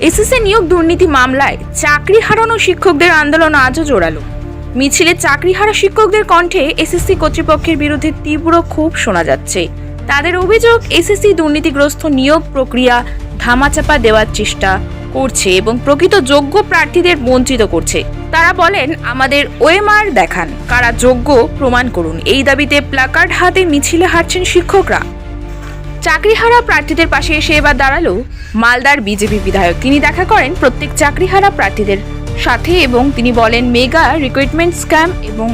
SSC নিয়োগ দুর্নীতি মামলায় চাকরি হারানো শিক্ষকদের আন্দোলন আজও জোরালো। মিছিলে চাকরি হারা শিক্ষকদের কণ্ঠে এসএসসি কর্তৃপক্ষের বিরুদ্ধে তীব্র ক্ষোভ শোনা যাচ্ছে। তাদের অভিযোগ, এসএসসি দুর্নীতিগ্রস্ত নিয়োগ প্রক্রিয়া ধামাচাপা দেওয়ার চেষ্টা করছে এবং প্রকৃত যোগ্য প্রার্থীদের বঞ্চিত করছে। তারা বলেন, আমাদের ওএমআর দেখান, কারা যোগ্য প্রমাণ করুন। এই দাবিতে প্লাকার্ড হাতে মিছিলে হাঁটছেন শিক্ষকরা। চাকরিহারা প্রার্থীদের পাশে এসে এবার দাঁড়াল মালদার বিজেপি বিধায়ক। তিনি দেখা করেন প্রত্যেক চাকরিহারা প্রার্থীদের সাথে এবং তিনি বলেন, মেগা রিক্রুটমেন্ট স্ক্যাম এবং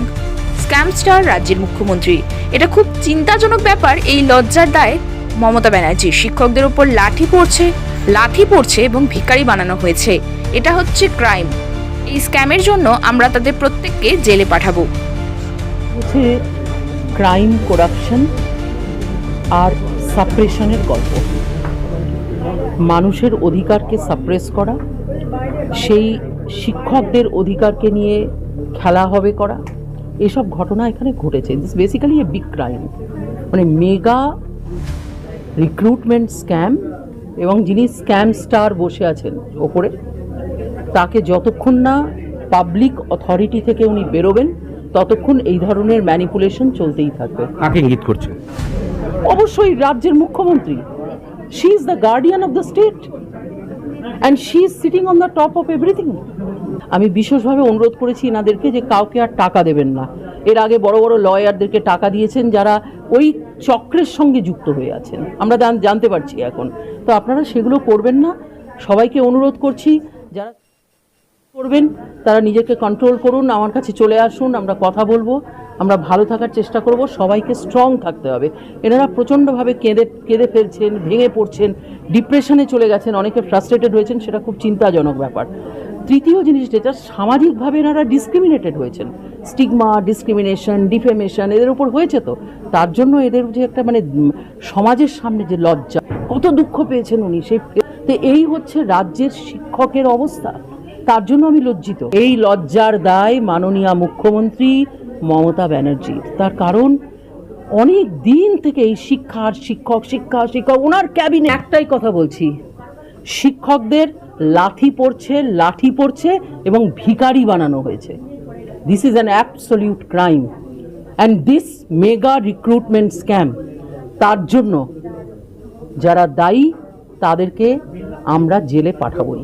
স্ক্যাম স্টার রাজ্যের মুখ্যমন্ত্রী। এটা খুব চিন্তাজনক ব্যাপার। এই লজ্জার দায় মমতা ব্যানার্জি শিক্ষকদের উপর লাঠি পড়ছে লাঠি পড়ছে এবং ভিখারি বানানো হয়েছে। এটা হচ্ছে ক্রাইম। এই স্ক্যামের জন্য আমরা তাদের প্রত্যেককে জেলে পাঠাবো। ক্রাইম, করাপশন আর সাপ্রেশনের গল্প। মানুষের অধিকারকে সাপ্রেস করা, সেই শিক্ষকদের অধিকারকে নিয়ে খেলা হবে করা, এসব ঘটনা এখানে ঘটেছে। This basically a big crime মানে মেগা রিক্রুটমেন্ট স্ক্যাম এবং যিনি স্ক্যাম স্টার বসে আছেন ওপরে, তাকে যতক্ষণ না পাবলিক অথরিটি থেকে উনি বেরোবেন, ততক্ষণ এই ধরনের ম্যানিপুলেশন চলতেই থাকবে। কাকে ইঙ্গিত করছে অবশ্যই রাজ্যের মুখ্যমন্ত্রী। She is the guardian of the state and she is sitting on the top of everything আমি বিশেষভাবে অনুরোধ করেছি এনাদেরকে যে কাউকে আর টাকা দেবেন না। এর আগে বড় বড় লয়ারদেরকে টাকা দিয়েছেন যারা ওই চক্রের সঙ্গে যুক্ত হয়ে আছেন। আমরা জানতে পারছি এখন। তো আপনারা সেগুলো করবেন না। সবাইকে অনুরোধ করছি, যারা করবেন, তারা নিজেকে কন্ট্রোল করুন। আমার কাছে চলে আসুন, আমরা কথা বলব। আমরা ভালো থাকার চেষ্টা করব, সবাইকে স্ট্রং থাকতে হবে। এনারা প্রচণ্ডভাবে কেঁদে কেঁদে ফেলছেন, ভেঙে পড়ছেন ডিপ্রেশনে চলে গেছেন, অনেকে ফ্রাস্ট্রেটেড হয়েছেন, সেটা খুব চিন্তাজনক ব্যাপার। তৃতীয় জিনিস যেটা, সামাজিকভাবে এনারা ডিসক্রিমিনেটেড হয়েছেন। স্টিগমা ডিসক্রিমিনেশন ডিফেমেশন এদের উপর হয়েছে তো। তার জন্য এদের যে একটা মানে সমাজের সামনে যে লজ্জা, কত দুঃখ পেয়েছেন উনি, সেই তো এই হচ্ছে রাজ্যের শিক্ষকের অবস্থা। তার জন্য আমি লজ্জিত। এই লজ্জার দায় মাননীয় মুখ্যমন্ত্রী মমতা ব্যানার্জি। তার কারণ, অনেক দিন থেকে এই শিক্ষা আর শিক্ষক, শিক্ষা, শিক্ষক, ওনার ক্যাবিনে একটাই কথা বলছি। শিক্ষকদের লাথি পড়ছে, লাঠি পড়ছে এবং ভিখারি বানানো হয়েছে। This is an absolute crime and this mega recruitment scam তার জন্য যারা দায়ী, তাদেরকে আমরা জেলে পাঠাবই।